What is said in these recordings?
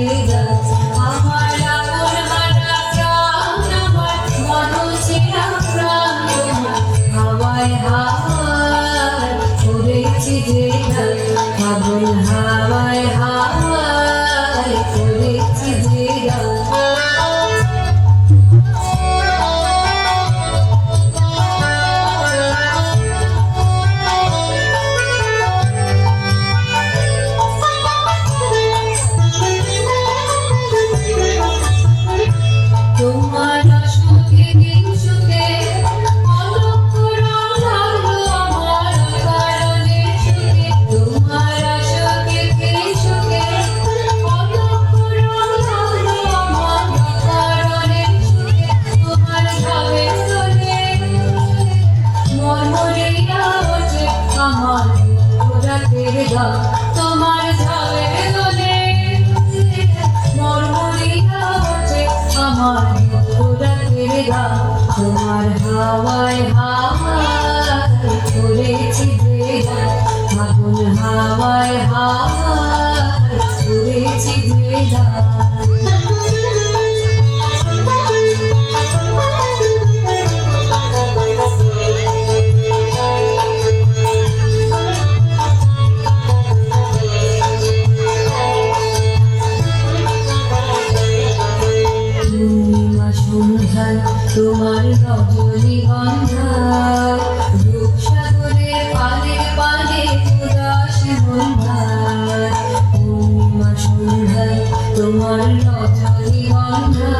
you. আমার তোমার ঝালের তোমার হাওয়ায় হাওয়ায় করেছি দেগা আগুন হাওয়ায় হাওয়ায় করেছি সন্ধ্যায় তোমার রজনীগন্ধা রূপসাগরে পালে পালে উদাস সন্ধ্যায় পূর্ণিমা সন্ধ্যায় তোমার রজনীগন্ধা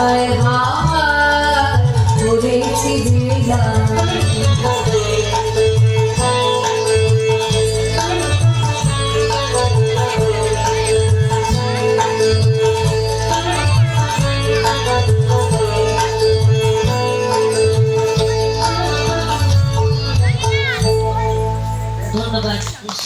hai ha ha ha ha ha ha ha ha